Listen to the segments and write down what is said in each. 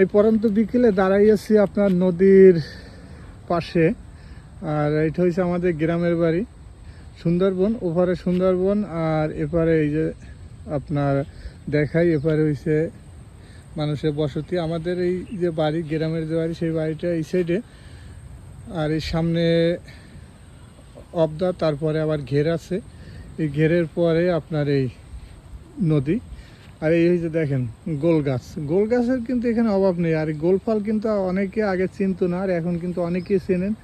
এই পরন্ত বিকেলে দাঁড়াই আছি আপনার নদীর পাশে। আর এটা হচ্ছে আমাদের গ্রামের বাড়ি, সুন্দরবন, ওপারে সুন্দরবন, আর এপারে এই যে আপনার দেখাই, এপারে হইছে মানুষের বসতি। আমাদের এই যে বাড়ি, গ্রামের যে বাড়ি, সেই বাড়িটা এই সাইডে আর এই সামনে অবদা, তারপরে আবার ঘের আছে। এই ঘেরের পরে আপনার এই নদী। আর এই হচ্ছে দেখেন, গোল গাছ। গোল গাছের কিন্তু এখানে অভাব নেই। আর গোল ফল কিন্তু অনেকে আগে চিনত না, আর এখন কিন্তু অনেকেই চেনেন।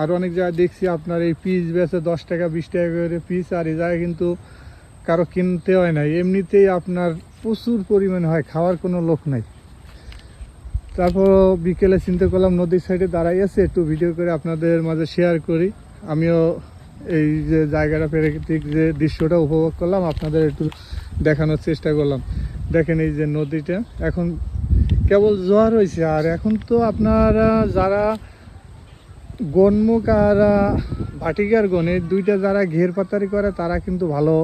আর অনেক জায়গায় দেখছি আপনার এই পিস বেচে দশ টাকা, বিশ টাকা করে পিস, আর এই জায়গায় কিন্তু কারও কিনতে হয় না এমনিতেই আপনার প্রচুর পরিমাণে হয়, খাওয়ার কোনো লোক নাই। তারপর বিকেলে চিন্তা করলাম, নদীর সাইডে দাঁড়াই আছে একটু ভিডিও করে আপনাদের মাঝে শেয়ার করি। আমিও এই যে জায়গাটা প্রাকৃতিক যে দৃশ্যটা উপভোগ করলাম, আপনাদের একটু দেখানোর চেষ্টা করলাম। দেখেন এই যে নদীটা, এখন কেবল জোয়ার হয়েছে আর এখন তো আপনারা যারা গনমুখ আর ভাটিকার এই দুইটা যারা ঘের পাতারি করে, তারা কিন্তু ভালো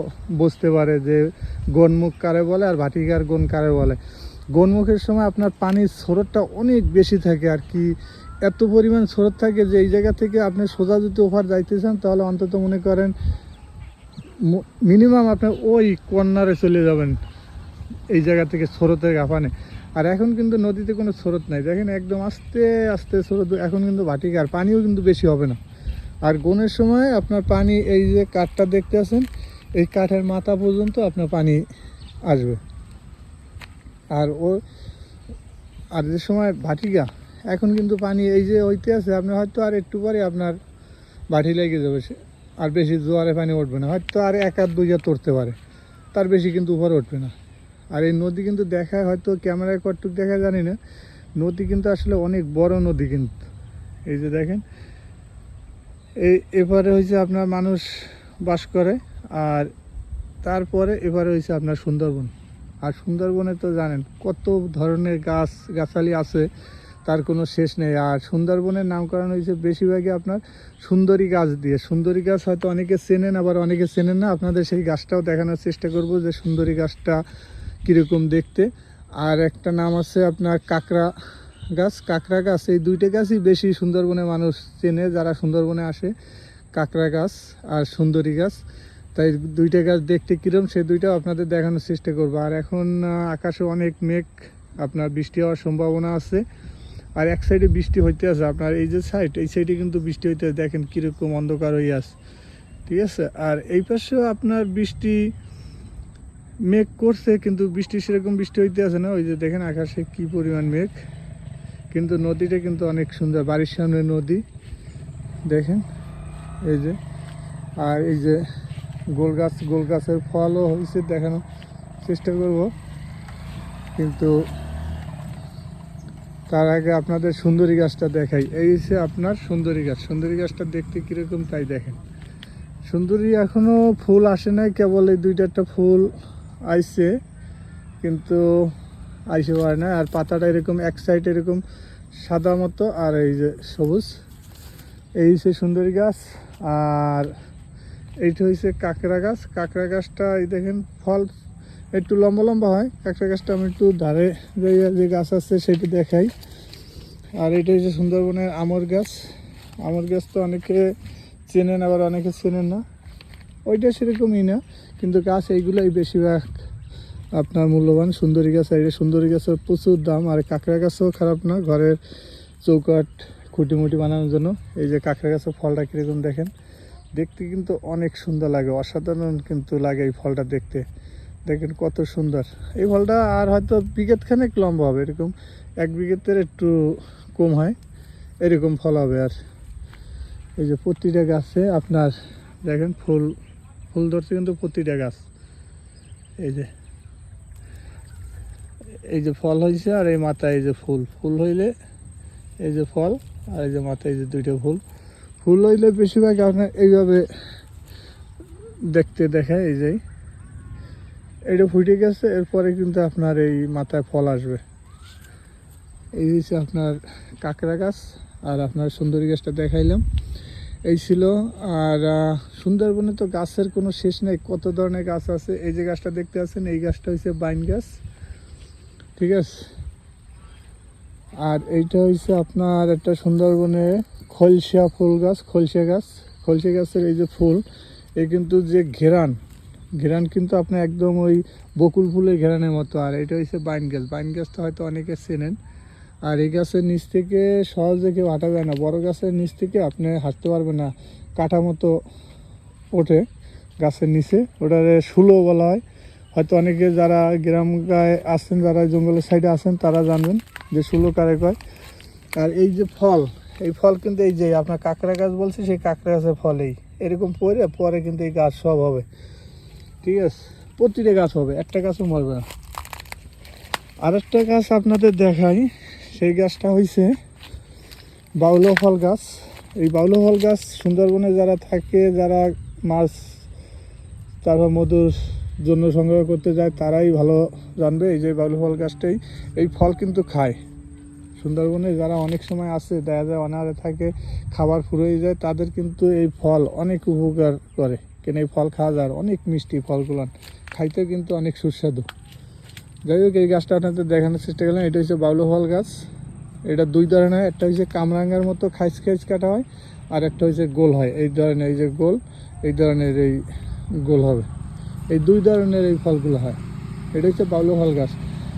বুঝতে পারে যে গনমুখ কারে বলে আর ভাটিকার গন কারে বলে। গনমুখের সময় আপনার পানির স্রোতটা অনেক বেশি থাকে আর কি এত পরিমাণ স্রোত থাকে যে এই জায়গা থেকে আপনি সোজা যদি ওভার যাইতে চান, তাহলে অন্তত মনে করেন মিনিমাম আপনার ওই কর্নারে চলে যাবেন, এই জায়গা থেকে স্রোতের গাফানে আর এখন কিন্তু নদীতে কোনো স্রোত নাই। দেখেন একদম আস্তে আস্তে স্রোত, এখন কিন্তু ভাটিকা আর পানিও কিন্তু বেশি হবে না। আর গনের সময় আপনার পানি, এই যে কাঠটা দেখতে আছেন, এই কাঠের মাথা পর্যন্ত আপনার পানি আসবে। আর ও, আর যে সময় ভাটিকা এখন কিন্তু পানি এই যে হইতে আছে, আপনি হয়তো আর একটু পরে আপনার বাটি লেগে যাবে আর বেশি জোয়ারে পানি উঠবে না। হয়তো আর এক আধ দুই তুলতে পারে, তার বেশি কিন্তু উপরে উঠবে না। আর এই নদী কিন্তু দেখায়, হয়তো ক্যামেরায় কটুক দেখা জানি না। নদী কিন্তু আসলে অনেক বড় নদী কিন্তু। এই যে দেখেন এই এপারে হয়েছে আপনার মানুষ বাস করে, আর তারপরে এবারে হয়েছে আপনার সুন্দরবন। আর সুন্দরবনে তো জানেন কত ধরনের গাছ গাছালি আছে। তার কোনো শেষ নেই। আর সুন্দরবনের নামকরণ হয়েছে বেশিরভাগই আপনার সুন্দরী গাছ দিয়ে। সুন্দরী গাছ হয়তো অনেকে চেনেন, আবার অনেকে চেনেন না। আপনাদের সেই গাছটাও দেখানোর চেষ্টা করব যে সুন্দরী গাছটা কীরকম দেখতে। আর একটা নাম আছে আপনার কাঁকড়া গাছ। কাঁকড়া গাছ, এই দুইটা গাছই বেশি সুন্দরবনে মানুষ চেনে, যারা সুন্দরবনে আসে। কাঁকড়া গাছ আর সুন্দরী গাছ। তাই দুইটা গাছ দেখতে কীরম, সে দুইটাও আপনাদের দেখানোর চেষ্টা করব। আর এখন আকাশে অনেক মেঘ, আপনার বৃষ্টি হওয়ার সম্ভাবনা আছে। আর এক সাইডে বৃষ্টি হইতে আছে আপনার এই যে সাইড এই সাইডে কিন্তু বৃষ্টি হইতে দেখেন কীরকম অন্ধকার হয়ে আছে। ঠিক আছে? আর এই পাশেও আপনার বৃষ্টি মেঘ করছে, কিন্তু বৃষ্টি সেরকম বৃষ্টি হইতে আছে না। ওই যে দেখেন আকাশে কি পরিমাণ মেঘ। কিন্তু নদীটা কিন্তু অনেক সুন্দর, বাড়ির সামনে নদী। দেখেন, এই যে, আর এই যে গোল গাছ গোল গাছের ফলও হয়েছে দেখানোর চেষ্টা করব। কিন্তু তার আগে আপনাদের সুন্দরী গাছটা দেখাই। এই হচ্ছে আপনার সুন্দরী গাছ। সুন্দরী গাছটা দেখতে কীরকম তাই দেখেন। সুন্দরী এখনও ফুল আসে নাই, কেবল এই দুইটা একটা ফুল আইছে, কিন্তু আইসে পারে না আর পাতাটা এরকম, এক সাইড এরকম সাদা মতো, আর এই যে সবুজ। এই হচ্ছে সুন্দরী গাছ, আর এইটা হচ্ছে কাঁকড়া গাছ। কাঁকড়া গাছটা এই দেখেন, ফল একটু লম্বা লম্বা হয়। কাঁকড়া গাছটা আমি একটু ধারে যে গাছ আছে সেটি দেখাই। আর এটা হচ্ছে সুন্দরবনের আমর গাছ। আমর গাছ তো অনেকে চেনেন, আবার অনেকে চেনেন না। ওইটা সেরকমই না, কিন্তু গাছ এইগুলোই বেশিরভাগ আপনার মূল্যবান। সুন্দরী গাছ, আর এই সুন্দরী গাছের প্রচুর দাম, আর কাঁকড়া গাছও খারাপ না, ঘরের চৌকাট খুঁটিমুটি বানানোর জন্য। এই যে কাঁকড়া গাছের ফলটা কীরকম দেখেন। দেখতে কিন্তু অনেক সুন্দর লাগে, অসাধারণ কিন্তু লাগে এই ফলটা দেখতে। দেখেন কত সুন্দর। এই ফলটা আর হয়তো বিঘেত খানেক লম্বা হবে, এরকম এক বিঘেতের একটু কম হয়, এরকম ফল হবে আর। এই যে প্রতিটা গাছে আপনার দেখেন ফুল ফুল ধরছে কিন্তু প্রতিটা গাছ। এই যে এই যে ফল হয়েছে আর এই মাথায় এই যে ফুল। ফুল হইলে এই যে ফল আর এই যে মাথায় এই যে দুইটা ফুল। ফুল হইলে বেশিরভাগ আপনার এইভাবে দেখতে দেখায়, এই যে। এটা ফুটে গেছে, এরপরে কিন্তু আপনার এই মাথায় ফল আসবে। এই হচ্ছে আপনার কাঁকড়া গাছ, আর আপনার সুন্দরী গাছটা দেখাইলাম। এই ছিল, আর সুন্দরবনে তো গাছের কোনো শেষ নেই, কত ধরনের গাছ আছে? এই যে গাছটা দেখতে আছেন, এই গাছটা হচ্ছে বাইন গাছ। ঠিক আছে? আর এইটা হচ্ছে আপনার একটা সুন্দরবনে খলসা ফুল গাছ খলসা গাছ। খলসা গাছের এই যে ফুল এই কিন্তু যে ঘেরান ঘেরান কিন্তু আপনি একদম ওই বকুল ফুলের ঘেরানের মতো। আর এটা হচ্ছে বাইন গাছ। বাইন গাছটা হয়তো অনেকে চেনেন। আর এই গাছের নিচ থেকে সহজে কেউ হাঁটা যায় না। বড় গাছের নিচ থেকে আপনি হাঁটতে পারবেন না। কাঠা মতো ওঠে গাছের নিচে। ওটারে শুলো বলা হয়। হয়তো অনেকে যারা গ্রাম গায়ে আসছেন যারা জঙ্গলের সাইডে আছেন, তারা জানবেন যে শুলো কারে কয়। আর এই যে ফল, এই ফল কিন্তু এই যে আপনার কাঁকড়া গাছ বলছে, সেই কাঁকড়া গাছের ফল এই এরকম পরে পরে কিন্তু এই গাছ সব হবে। ঠিক আছে। প্রতিটা গাছ হবে, একটা গাছও মরবে না। আরেকটা গাছ আপনাদের দেখাই, সেই গাছটা হয়েছে বাউলো ফল গাছ। এই বাউলো ফল গাছ সুন্দরবনে যারা থাকে, যারা মাছ, তারপর মধুর জন্য সংগ্রহ করতে যায়, তারাই ভালো জানবে এই যে বাউলো ফল গাছটাই। এই ফল কিন্তু খায়। সুন্দরবনে যারা অনেক সময় আসে, দেখা যায় অনাহারে থাকে, খাবার ফুরিয়ে যায়, তাদের কিন্তু এই ফল অনেক উপকার করে। কেন এই ফল খাওয়া যায় অনেক মিষ্টি ফলগুলো খাইতে কিন্তু অনেক সুস্বাদু। যাই হোক, এই গাছটা আপনাদের দেখানোর চেষ্টা করলাম। এটা হচ্ছে বাউলো ফল গাছ। এটা দুই ধরনের একটা হচ্ছে কামরাঙ্গার মতো খাইচ খাইচ কাটা হয় আর একটা হচ্ছে গোল হয়। এই ধরনের এই যে গোল, এই ধরনের এই গোল হবে। এই দুই ধরনের এই ফলগুলো হয়। এটা হচ্ছে বাউলো ফল গাছ।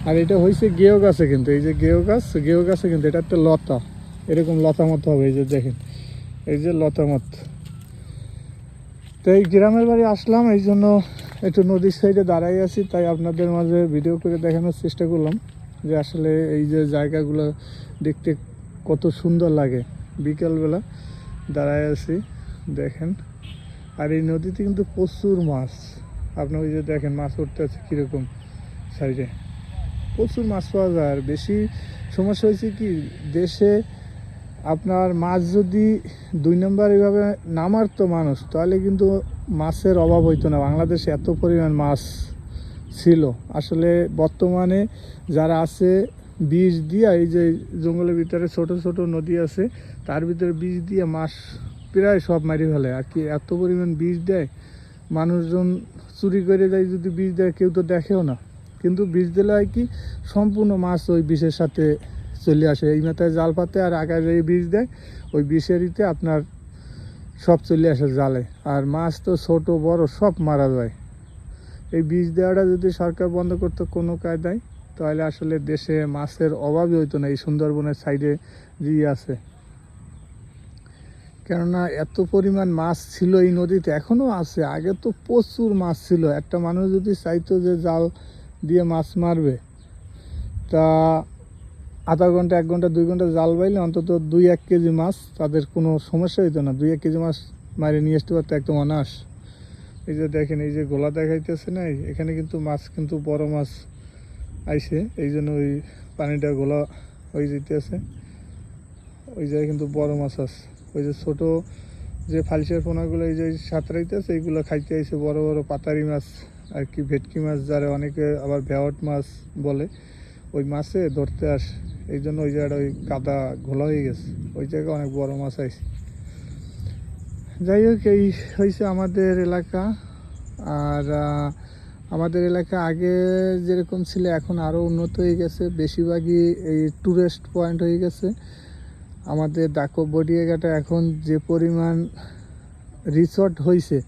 আর এটা হয়েছে গেও গাছে কিন্তু। এই যে গেও গাছ গেও গাছে কিন্তু এটা একটা লতা। এরকম লতা মতো হবে এই যে দেখেন। এই যে লতা মত তো এই গ্রামের বাড়ি আসলাম, এই জন্য একটু নদীর সাইডে দাঁড়াই আছি, তাই আপনাদের মাঝে ভিডিও করে দেখানোর চেষ্টা করলাম যে আসলে এই যে জায়গাগুলো দেখতে কত সুন্দর লাগে। বিকেলবেলা দাঁড়ায় আছি, দেখেন। আর এই নদীতে কিন্তু প্রচুর মাছ। আপনি ওই যে দেখেন মাছ উঠতে আছে কীরকম সাইডে প্রচুর মাছ পাওয়া যায়, আর বেশি সমস্যা হয়েছে কি, দেশে আপনার মাছ যদি দুই নম্বর এইভাবে না মারতো মানুষ, তাহলে কিন্তু মাছের অভাব হইতো না। বাংলাদেশে এত পরিমাণ মাছ ছিল। আসলে বর্তমানে যারা আছে, বীজ দিয়ে, এই যে জঙ্গলের ভিতরে ছোট ছোট নদী আছে, তার ভিতরে বীজ দিয়ে মাছ প্রায় সব মারি ফেলে। আর কি এত পরিমাণ বীজ দেয়, মানুষজন চুরি করে যায় যদি বীজ দেয়, কেউ তো দেখেও না। কিন্তু বীজ দিলে হয় কি, সম্পূর্ণ মাছ ওই বিষের সাথে চলে আসে। এই মাথায় জাল পাতে আর আগায় যে বীজ দেয়, ওই বিষেরিতে আপনার সব চলে আসে জালে। আর মাছ তো ছোট, বড়, সব মারা যায়। এই বীজ দেওয়াটা যদি সরকার বন্ধ করতো কোনো কায়দায়, তাহলে আসলে দেশে মাছের অভাবই হইতো না, এই সুন্দরবনের সাইডে যে আছে। কেননা এত পরিমাণ মাছ ছিল এই নদীতে এখনও আছে। আগে তো প্রচুর মাছ ছিল। একটা মানুষ যদি চাইতো যে জাল দিয়ে মাছ মারবে, তা আধা ঘণ্টা, এক ঘণ্টা, দুই ঘণ্টা জাল বাইলে অন্তত দুই, এক কেজি মাছ তাদের কোনো সমস্যা হইতো না। দুই, এক কেজি মাছ মারে নিয়ে আসতে পারতো একদম অনাস এই যে দেখেন, এই যে গোলা দেখাইতেছে না, এখানে কিন্তু মাছ কিন্তু বড় মাছ আইছে। এই জন্য ওই পানিটা গোলা হয়ে যেতেছে ওই জায়গায় কিন্তু বড় মাছ আছে। ওই যে ছোট যে ফালসিয়ার পোনাগুলো, এই যে সাঁতরাইতেছে এইগুলো খাইতে আইছে বড় বড় পাতারি মাছ আর কি, ভেটকি মাছ, যারা অনেকে আবার ভেওয়াট মাছ বলে। ওই মাছে ধরতে আসে। এই জন্য ওই জায়গাটা ওই কাদা ঘোলা হয়ে গেছে। ওই জায়গায় অনেক বড় মাছ আইছে। যাই হোক, এই হয়েছে আমাদের এলাকা। আর আমাদের এলাকা আগে যেরকম ছিল, এখন আরও উন্নত হয়ে গেছে। বেশিরভাগই এই ট্যুরিস্ট পয়েন্ট হয়ে গেছে। আমাদের ডাকো বডিয়াঘাটা এখন যে পরিমাণ রিসর্ট হয়েছে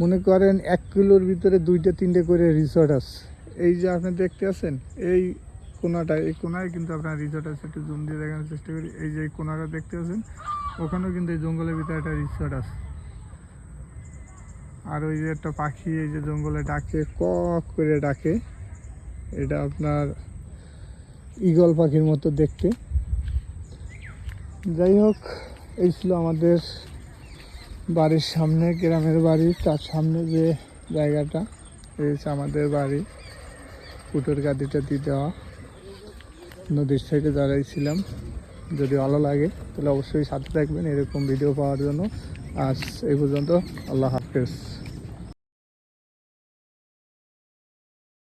মনে করেন এক কিলোর ভিতরে দুইটা, তিনটে করে রিসর্ট আছে। এই যে আপনি দেখতে আছেন, এই কোনাটা এই কোনায় কিন্তু আপনার রিসর্ট আছে, একটু জুম দিয়ে দেখানোর চেষ্টা করি। এই যে কোনাটা দেখতে আছেন ওখানেও কিন্তু এই জঙ্গলের ভিতরে একটা রিসর্ট আছে। আর ওই যে একটা পাখি, এই যে জঙ্গলে ডাকে, কক করে ডাকে। এটা আপনার ঈগল পাখির মতো দেখতে। যাই হোক, এই ছিল আমাদের বাড়ির সামনে, গ্রামের বাড়ি। তার সামনে যে জায়গাটা, এই আমাদের বাড়ি। কুটোর গাদিটা দিয়ে দেওয়া। নদীর সাইডে দাঁড়াইছিলাম। যদি ভালো লাগে, তাহলে অবশ্যই সাথে থাকবেন। এরকম ভিডিও পাওয়ার জন্য। আজ এই পর্যন্ত, আল্লাহ হাফেজ।